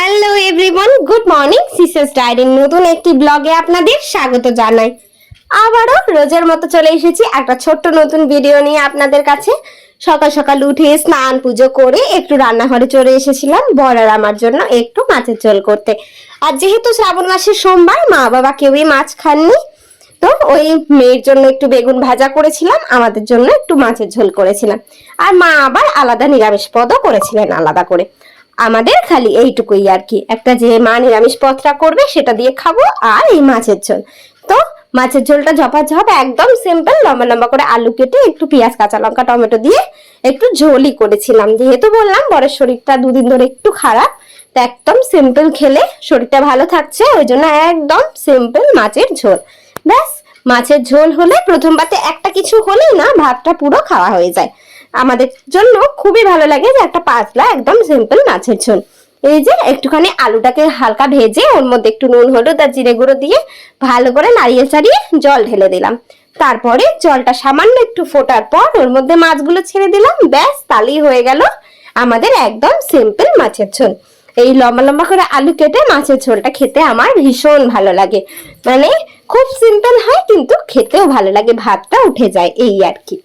Hello everyone good morning সিসেস ডায়েরির নতুন একটি ব্লগে আপনাদের স্বাগত জানাই। আবারও রোজের মতো চলে এসেছি। একটা ছোট্ট নতুন ভিডিও নিয়ে আপনাদের কাছে। সকাল সকাল উঠে স্নান পুজো করে একটু রান্নাঘরে চলে এসেছিলাম। বড়ার আমার জন্য একটু মাছের ঝোল করতে। আর যেহেতু শ্রাবণ মাসের সোমবার, মা বাবা কেউই মাছ খাননি, তো ওই মেয়ের জন্য একটু বেগুন ভাজা করেছিলাম। আমাদের জন্য একটু মাছের ঝোল করেছিলাম। আর মা আবার আলাদা নিরামিষ পদও করেছিলেন আলাদা করে। আমাদের খালি এইটুকুই আর কি। একটা যে মা নিরামিষ পথটা করবে, সেটা দিয়ে খাব আর এই মাছের ঝোল। তো মাছের ঝোলটা ঝপাঝপ একদম সিম্পল লম্বা লম্বা করে আলু কেটে একটু পেঁয়াজ, কাঁচা লঙ্কা, টমেটো দিয়ে একটু ঝোলই করেছিলাম। যেহেতু বললাম, বরের শরীরটা দুদিন ধরে একটু খারাপ, তো একদম সিম্পল খেলে শরীরটা ভালো থাকছে, ওই জন্য একদম সিম্পল মাছের ঝোল। ব্যাস, মাছের ঝোল হলে প্রথম পাতে একটা কিছু হলেই না, ভাতটা পুরো খাওয়া হয়ে যায়। আমাদের জন্য খুবই ভালো লাগে যে একটা পাতলা একদম সিম্পল মাছের ঝোল। এই যে একটুখানি আলুটাকে হালকা ভেজে ওর মধ্যে একটু নুন, হলুদ আর জিরে গুঁড়ো দিয়ে ভালো করে নাড়িয়ে চাড়িয়ে জল ঢেলে দিলাম। তারপরে জলটা সামান্য একটু ফোটার পর ওর মধ্যে মাছগুলো ছেড়ে দিলাম। ব্যাস তালেই হয়ে গেল আমাদের একদম সিম্পল মাছের ঝোল। এই লম্বা লম্বা করে আলু কেটে মাছের ঝোলটা খেতে আমার ভীষণ ভালো লাগে। মানে খুব সিম্পল হয় কিন্তু খেতেও ভালো লাগে, ভাতটা উঠে যায়, এই আর কি।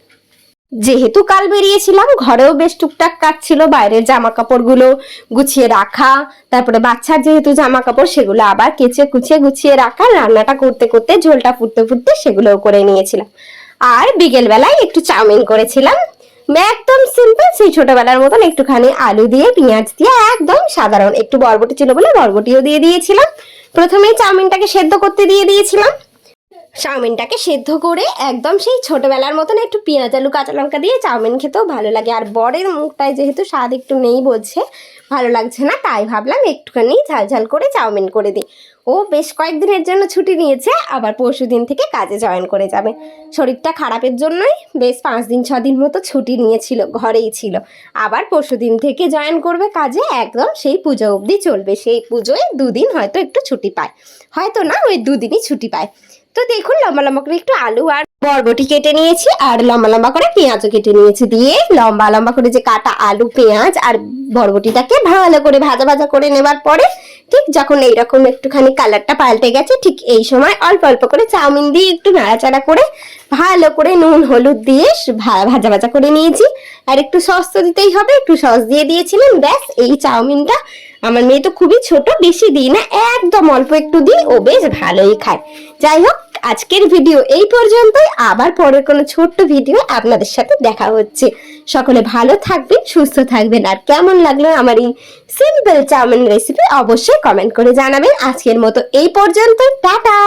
যেহেতু কাল বেরিয়েছিলাম, ঘরেও বেশ টুকটাক কাজ ছিল, বাইরের জামা কাপড়গুলো গুছিয়ে রাখা, তারপরে বাচ্চার যেহেতু জামা কাপড় সেগুলো আবার কেচে কুচিয়ে গুছিয়ে রাখা, রান্নাটা করতে করতে ঝোলটা ফুটতে ফুটতে সেগুলোও করে নিয়েছিলাম। আর বিকেল বেলায় একটু চাউমিন করেছিলাম। একদম সিম্পল সেই ছোটবেলার মতন একটুখানি আলু দিয়ে, পেঁয়াজ দিয়ে, একদম সাধারণ, একটু বরবটি ছিল বলে বরবটিও দিয়ে দিয়েছিলাম। প্রথমেই চাউমিনটাকে সেদ্ধ করতে দিয়ে দিয়েছিলাম। চাউমিনটাকে সেদ্ধ করে একদম সেই ছোটবেলার মতন একটু পেঁয়াজ, আলু, কাঁচা লঙ্কা দিয়ে চাউমিন খেতেও ভালো লাগে। আর বরের মুখটায় যেহেতু স্বাদ একটু নেই বলছে, ভালো লাগছে না, তাই ভাবলাম একটুখানি ঝাল ঝাল করে চাউমিন করে দিই। ও বেশ কয়েকদিনের জন্য ছুটি নিয়েছে, আবার পরশু দিন থেকে কাজে জয়েন করে যাবে। শরীরটা খারাপের জন্যই বেশ পাঁচ দিন, ছ দিন মতো ছুটি নিয়েছিল, ঘরেই ছিল। আবার পরশু দিন থেকে জয়েন করবে কাজে, একদম সেই পুজো অবধি চলবে। সেই পুজোয় দুদিন হয়তো একটু ছুটি পায়। হয়তো না, ওই দুদিনই ছুটি পায়। তো দেখুন লম্বা লম্বা করে একটু আলু আর বরবটি কেটে নিয়েছি আর লম্বা লম্বা করে পেঁয়াজও কেটে নিয়েছি দিয়ে লম্বা লম্বা করে যে কাটা আলু, পেঁয়াজ আর বরবটিটাকে ভালো করে ভাজা ভাজা করে নেবার পরে ঠিক যখন এইরকম একটুখানি কালারটা পাল্টে গেছে, ঠিক এই সময় অল্প অল্প করে চাউমিন দিয়ে একটু নাড়াচাড়া করে ভালো করে নুন, হলুদ দিয়ে ভাজা ভাজা করে নিয়েছি। আর একটু সস তো দিতেই হবে, একটু সস দিয়ে দিয়েছিলাম, ব্যাস এই চাউমিনটা আমার মেয়ে তো খুবই ছোট, বেশি দিই না, একদম অল্প একটু দিই, ও বেশ ভালোই খায়। যাই হোক আজকের ভিডিও এই পর্যন্তই। আবার পরের কোনো ছোট্ট ভিডিও আপনাদের সাথে দেখা হচ্ছে। সকলে ভালো থাকবেন, সুস্থ থাকবেন। আর কেমন লাগল আমার এই সিম্পল চাউমিন রেসিপি অবশ্যই কমেন্ট করে জানাবেন। আজকের মতো এই পর্যন্ত টাটা!